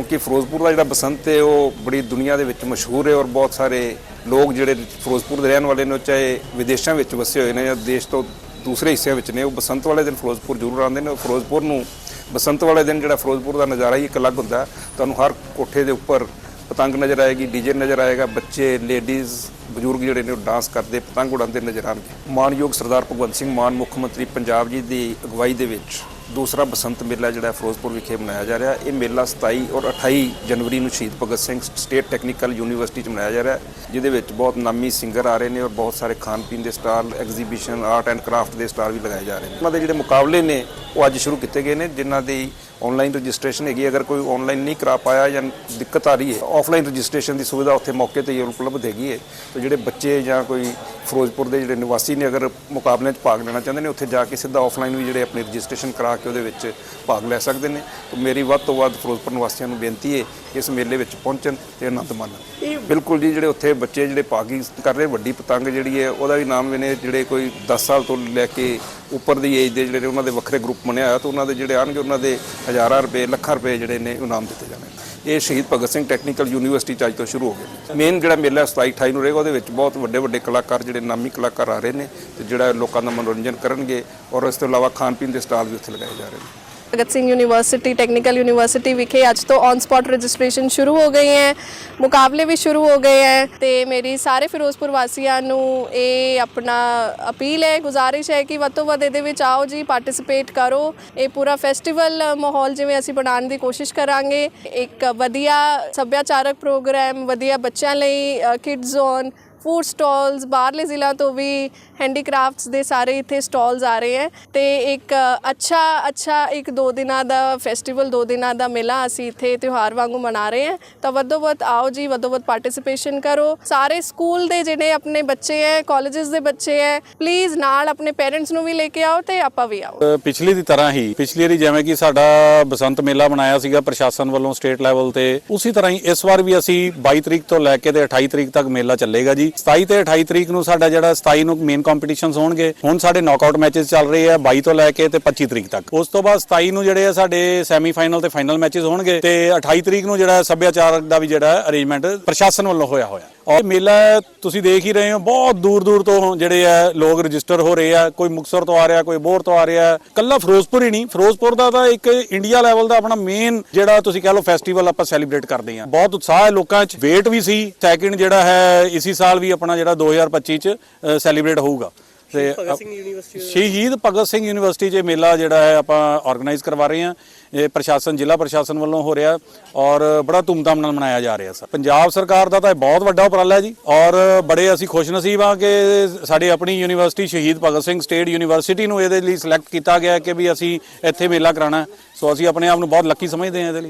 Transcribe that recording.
ਕਿਉਂਕਿ ਫਿਰੋਜ਼ਪੁਰ ਦਾ ਜਿਹੜਾ ਬਸੰਤ ਹੈ, ਉਹ ਬੜੀ ਦੁਨੀਆ ਦੇ ਵਿੱਚ ਮਸ਼ਹੂਰ ਹੈ ਔਰ ਬਹੁਤ ਸਾਰੇ ਲੋਕ ਜਿਹੜੇ ਫਿਰੋਜ਼ਪੁਰ ਦੇ ਰਹਿਣ ਵਾਲੇ ਨੇ, ਉਹ ਚਾਹੇ ਵਿਦੇਸ਼ਾਂ ਵਿੱਚ ਵਸੇ ਹੋਏ ਨੇ ਜਾਂ ਦੇਸ਼ ਤੋਂ ਦੂਸਰੇ ਹਿੱਸਿਆਂ ਵਿੱਚ ਨੇ, ਉਹ ਬਸੰਤ ਵਾਲੇ ਦਿਨ ਫਿਰੋਜ਼ਪੁਰ ਜ਼ਰੂਰ ਆਉਂਦੇ ਨੇ ਔਰ ਫਿਰੋਜ਼ਪੁਰ ਨੂੰ ਬਸੰਤ ਵਾਲੇ ਦਿਨ ਜਿਹੜਾ ਫਿਰੋਜ਼ਪੁਰ ਦਾ ਨਜ਼ਾਰਾ ਹੀ ਇੱਕ ਅਲੱਗ ਹੁੰਦਾ। ਤੁਹਾਨੂੰ ਹਰ ਕੋਠੇ ਦੇ ਉੱਪਰ ਪਤੰਗ ਨਜ਼ਰ ਆਏਗੀ ਡੀਜੇ ਨਜ਼ਰ ਆਏਗਾ, ਬੱਚੇ, ਲੇਡੀਜ਼, ਬਜ਼ੁਰਗ ਜਿਹੜੇ ਨੇ ਉਹ ਡਾਂਸ ਕਰਦੇ, ਪਤੰਗ ਉਡਾਉਂਦੇ ਨਜ਼ਰ ਆਉਣਗੇ। ਮਾਨਯੋਗ ਸਰਦਾਰ ਭਗਵੰਤ ਸਿੰਘ ਮਾਨ, ਮੁੱਖ ਮੰਤਰੀ ਪੰਜਾਬ ਜੀ ਦੀ ਅਗਵਾਈ ਦੇ ਵਿੱਚ ਦੂਸਰਾ ਬਸੰਤ ਮੇਲਾ ਜਿਹੜਾ ਫਿਰੋਜ਼ਪੁਰ ਵਿਖੇ ਮਨਾਇਆ ਜਾ ਰਿਹਾ। ਇਹ ਮੇਲਾ 27 ਔਰ 28 ਜਨਵਰੀ ਨੂੰ Shaheed Bhagat Singh state technical university 'ਚ ਮਨਾਇਆ ਜਾ ਰਿਹਾ ਜਿਹਦੇ ਵਿੱਚ ਬਹੁਤ ਨਾਮੀ ਸਿੰਗਰ ਆ ਰਹੇ ਨੇ ਔਰ ਬਹੁਤ ਸਾਰੇ ਖਾਣ ਪੀਣ ਦੇ stall, exhibition, art and craft ਦੇ ਸਟਾਲ ਵੀ ਲਗਾਏ ਜਾ ਰਹੇ ਨੇ। ਉਹਨਾਂ ਦੇ ਜਿਹੜੇ ਮੁਕਾਬਲੇ ਨੇ, ਉਹ ਅੱਜ ਸ਼ੁਰੂ ਕੀਤੇ ਗਏ ਨੇ, ਜਿਨ੍ਹਾਂ ਦੀ ਆਨਲਾਈਨ ਰਜਿਸਟ੍ਰੇਸ਼ਨ ਹੈਗੀ ਅਗਰ ਕੋਈ ਆਨਲਾਈਨ ਨਹੀਂ ਕਰਾ ਪਾਇਆ ਜਾਂ ਦਿੱਕਤ ਆ ਰਹੀ ਹੈ ਆਫਲਾਈਨ ਰਜਿਸਟ੍ਰੇਸ਼ਨ ਦੀ ਸੁਵਿਧਾ ਉੱਥੇ ਮੌਕੇ ਤੇ ਹੀ ਉਪਲਬਧ ਹੈਗੀ ਹੈ। ਤੇ ਜਿਹੜੇ ਬੱਚੇ ਜਾਂ ਕੋਈ ਫਿਰੋਜ਼ਪੁਰ ਦੇ ਜਿਹੜੇ ਨਿਵਾਸੀ ਨੇ ਅਗਰ ਮੁਕਾਬਲਿਆਂ 'ਚ ਭਾਗ ਲੈਣਾ ਚਾਹੁੰਦੇ ਨੇ ਉੱਥੇ ਜਾ ਕੇ ਸਿੱਧਾ ਆਫਲਾਈਨ ਵੀ ਜਿਹੜੇ ਆਪਣੀ ਰਜਿਸਟ੍ਰੇਸ਼ਨ ਕਰਾ ਕੇ ਉਹਦੇ ਵਿੱਚ ਭਾਗ ਲੈ ਸਕਦੇ ਨੇ। ਤੇ ਮੇਰੀ ਵੱਧ ਤੋਂ ਵੱਧ ਫਿਰੋਜ਼ਪੁਰ ਨਿਵਾਸੀਆਂ ਨੂੰ ਬੇਨਤੀ ਹੈ ਇਸ ਮੇਲੇ ਵਿੱਚ ਪਹੁੰਚਣ ਤੇ ਆਨੰਦ ਮਾਣਨ। ਇਹ ਬਿਲਕੁਲ ਜੀ ਜਿਹੜੇ ਉੱਥੇ ਬੱਚੇ ਜਿਹੜੇ ਭਾਗੀ ਕਰ ਰਹੇ ਵੱਡੀ ਪਤੰਗ ਜਿਹੜੀ ਹੈ ਉਹਦਾ ਵੀ ਨਾਮ ਵੀ ਨੇ। ਜਿਹੜੇ ਕੋਈ 10 ਸਾਲ ਤੋਂ ਲੈ ਕੇ ਉੱਪਰ ਦੀ ਏਜ ਦੇ ਜਿਹੜੇ ਨੇ ਉਹਨਾਂ ਦੇ ਵੱਖਰੇ ਗਰੁੱਪ ਬਣਿਆ ਹੋਇਆ, ਤੇ ਉਹਨਾਂ ਦੇ ਜਿਹੜੇ ਆਣਗੇ ਉਹਨਾਂ ਦੇ ਹਜ਼ਾਰਾਂ ਰੁਪਏ, ਲੱਖਾਂ ਰੁਪਏ ਜਿਹੜੇ ਨੇ ਇਨਾਮ ਦਿੱਤੇ ਜਾਣੇ ਇਹ ਸ਼ਹੀਦ ਭਗਤ ਸਿੰਘ ਟੈਕਨੀਕਲ ਯੂਨੀਵਰਸਿਟੀ ਚ ਅੱਜ ਤੋਂ ਸ਼ੁਰੂ ਹੋ ਗਏ ਮੇਨ ਜਿਹੜਾ ਮੇਲਾ 27 28 ਨੂੰ ਰਹੇਗਾ, ਉਹਦੇ ਵਿੱਚ ਬਹੁਤ ਵੱਡੇ ਵੱਡੇ ਕਲਾਕਾਰ ਜਿਹੜੇ ਨਾਮੀ ਕਲਾਕਾਰ ਆ ਰਹੇ ਨੇ, ਤੇ ਜਿਹੜਾ ਲੋਕਾਂ ਦਾ ਮਨੋਰੰਜਨ ਕਰਨਗੇ, ਔਰ ਇਸ ਤੋਂ ਇਲਾਵਾ ਖਾਣ ਪੀਣ ਦੇ ਸਟਾਲ ਵੀ ਉੱਥੇ ਲਗਾਏ ਜਾ ਰਹੇ ਨੇ। Bhagat Singh university technical university ਵਿਖੇ ਅੱਜ ਤੋਂ ਔਨ ਸਪੌਟ ਰਜਿਸਟ੍ਰੇਸ਼ਨ ਸ਼ੁਰੂ ਹੋ ਗਈ ਹੈ। ਮੁਕਾਬਲੇ ਵੀ ਸ਼ੁਰੂ ਹੋ ਗਏ ਹੈ ਤੇ ਮੇਰੀ ਸਾਰੇ ਫਿਰੋਜ਼ਪੁਰ ਵਾਸੀਆਂ ਨੂੰ ਇਹ ਆਪਣਾ ਅਪੀਲ ਹੈ, ਗੁਜ਼ਾਰਿਸ਼ ਹੈ ਕਿ ਵੱਧ ਤੋਂ ਵੱਧ ਇਹਦੇ ਵਿੱਚ ਆਓ ਜੀ ਪਾਰਟਿਸਿਪੇਟ ਕਰੋ। ਇਹ ਪੂਰਾ ਫੈਸਟੀਵਲ ਮਾਹੌਲ ਜਿਵੇਂ ਅਸੀਂ ਬਣਾਉਣ ਦੀ ਕੋਸ਼ਿਸ਼ ਕਰਾਂਗੇ। ਇੱਕ ਵਧੀਆ ਸੱਭਿਆਚਾਰਕ ਪ੍ਰੋਗਰਾਮ, ਵਧੀਆ ਬੱਚਿਆਂ ਲਈ ਕਿਡਜ਼ ਜ਼ੋਨ ਫੂਡ ਸਟਾਲਸ, ਬਾਹਰਲੇ ਜ਼ਿਲ੍ਹਿਆਂ ਤੋਂ ਵੀ ਹੈਂਡੀਕ੍ਰਾਫਟਸ ਦੇ ਸਾਰੇ ਇੱਥੇ ਸਟਾਲਸ ਆ ਰਹੇ ਹੈ ਤੇ ਇੱਕ ਅੱਛਾ ਅੱਛਾ ਇੱਕ ਦੋ ਦਿਨਾਂ ਦਾ ਫੈਸਟੀਵਲ, ਦੋ ਦਿਨਾਂ ਦਾ ਮੇਲਾ ਅਸੀਂ ਇੱਥੇ ਤਿਉਹਾਰ ਵਾਂਗੂ ਮਨਾ ਰਹੇ ਹਾਂ। ਤਾਂ ਵੱਧੋ ਵੱਧ ਆਓ ਜੀ, ਵੱਧੋ ਵੱਧ ਪਾਰਟਿਸਿਪੇਸ਼ਨ ਕਰੋ। ਸਾਰੇ ਸਕੂਲ ਦੇ ਜਿਹੜੇ ਆਪਣੇ ਬੱਚੇ ਹੈ ਕਾਲਜਸ ਦੇ ਬੱਚੇ ਹੈ ਪਲੀਜ਼ ਨਾਲ ਆਪਣੇ ਪੇਰੈਂਟਸ ਨੂੰ ਵੀ ਲੈ ਕੇ ਆਓ ਤੇ ਆਪਾਂ ਵੀ ਆਓ। ਪਿਛਲੀ ਦੀ ਤਰ੍ਹਾਂ ਹੀ, ਪਿਛਲੀ ਵਾਰੀ ਜਿਵੇਂ ਕਿ ਸਾਡਾ ਬਸੰਤ ਮੇਲਾ ਬਣਾਇਆ ਸੀਗਾ ਪ੍ਰਸ਼ਾਸਨ ਵੱਲੋਂ ਸਟੇਟ ਲੈਵਲ ਤੇ, ਉਸੇ ਤਰ੍ਹਾਂ ਹੀ ਇਸ ਵਾਰ ਵੀ ਅਸੀਂ 22 ਤਰੀਕ ਤੋਂ ਲੈ ਕੇ ਤੇ 28 ਤਰੀਕ ਤੱਕ ਮੇਲਾ ਚੱਲੇਗਾ ਜੀ। 27 ਤੇ 28 ਤਰੀਕ ਨੂੰ ਸਾਡਾ ਜਿਹੜਾ 27 ਨੂੰ ਮੇਨ ਕੰਪੀਟੀਸ਼ਨਸ ਹੋਣਗੇ, ਹੁਣ ਸਾਡੇ ਨੌਕਆਊਟ ਮੈਚਸ ਚੱਲ ਰਹੇ ਆ 22 ਤੋਂ ਲੈ ਕੇ ਤੇ 25 ਤਰੀਕ ਤੱਕ। ਉਸ ਤੋਂ ਬਾਅਦ 27 ਨੂੰ ਜਿਹੜੇ ਆ ਸਾਡੇ ਸੈਮੀ ਫਾਈਨਲ ਤੇ ਫਾਈਨਲ ਮੈਚਸ ਹੋਣਗੇ ਤੇ 28 ਤਰੀਕ ਨੂੰ ਜਿਹੜਾ ਸੱਭਿਆਚਾਰਕ ਦਾ ਵੀ ਜਿਹੜਾ ਅਰੇਂਜਮੈਂਟ ਪ੍ਰਸ਼ਾਸਨ ਵੱਲੋਂ ਹੋਇਆ ਹੋਇਆ। ਔਰ ਮੇਲਾ ਤੁਸੀਂ ਦੇਖ ਹੀ ਰਹੇ ਹੋ, ਬਹੁਤ ਦੂਰ ਦੂਰ ਤੋਂ ਜਿਹੜੇ ਆ ਲੋਕ ਰਜਿਸਟਰ ਹੋ ਰਹੇ ਆ, ਕੋਈ ਮੁਕਤਸਰ ਤੋਂ ਆ ਰਿਹਾ, ਕੋਈ ਬੋਰ ਤੋਂ ਆ ਰਿਹਾ। ਕੱਲਾ ਫਿਰੋਜ਼ਪੁਰ ਹੀ ਨਹੀਂ, ਫਿਰੋਜ਼ਪੁਰ ਦਾ ਤਾਂ ਇੱਕ ਇੰਡੀਆ ਲੈਵਲ ਦਾ ਆਪਣਾ ਮੇਨ ਜਿਹੜਾ ਤੁਸੀਂ ਕਹ ਲਓ ਫੈਸਟੀਵਲ ਆਪਾਂ ਸੈਲੀਬ੍ਰੇਟ ਕਰਦੇ ਆ ਬਹੁਤ ਉਤਸ਼ਾਹ ਹੈ ਲੋਕਾਂ 'ਚ ਵੇਟ ਵੀ ਸੀ ਸੈਕਿੰਡ ਜਿਹੜਾ ਹੈ, ਇਸੀ ਸਾਲ ਵੀ ਆਪਣਾ ਜਿਹੜਾ 2025 'ਚ ਸੈਲੀਬ੍ਰੇਟ ਹੋਊਗਾ। ਤੇ ਸ਼ਹੀਦ ਭਗਤ ਸਿੰਘ ਯੂਨੀਵਰਸਿਟੀ 'ਚ ਮੇਲਾ ਜਿਹੜਾ ਹੈ ਆਪਾਂ ਆਰਗੇਨਾਈਜ਼ ਕਰਵਾ ਰਹੇ ਹਾਂ। ਇਹ ਪ੍ਰਸ਼ਾਸਨ ਜ਼ਿਲ੍ਹਾ ਪ੍ਰਸ਼ਾਸਨ ਵੱਲੋਂ ਹੋ ਰਿਹਾ ਔਰ ਬੜਾ ਧੂਮਧਾਮ ਨਾਲ ਮਨਾਇਆ ਜਾ ਰਿਹਾ ਸਰ। ਪੰਜਾਬ ਸਰਕਾਰ ਦਾ ਤਾਂ ਇਹ ਬਹੁਤ ਵੱਡਾ ਉਪਰਾਲਾ ਹੈ ਜੀ ਔਰ ਬੜੇ ਅਸੀਂ ਖੁਸ਼ਨਸੀਬ ਹਾਂ ਕਿ ਸਾਡੀ ਆਪਣੀ ਯੂਨੀਵਰਸਿਟੀ ਸ਼ਹੀਦ ਭਗਤ ਸਿੰਘ ਸਟੇਟ ਯੂਨੀਵਰਸਿਟੀ ਨੂੰ ਇਹਦੇ ਲਈ ਸਿਲੈਕਟ ਕੀਤਾ ਗਿਆ ਹੈ ਕਿ ਵੀ ਅਸੀਂ ਇੱਥੇ ਮੇਲਾ ਕਰਾਉਣਾ ਹੈ। ਸੋ ਅਸੀਂ ਆਪਣੇ ਆਪ ਨੂੰ ਬਹੁਤ ਲੱਕੀ ਸਮਝਦੇ ਹਾਂ ਇਹਦੇ ਲਈ।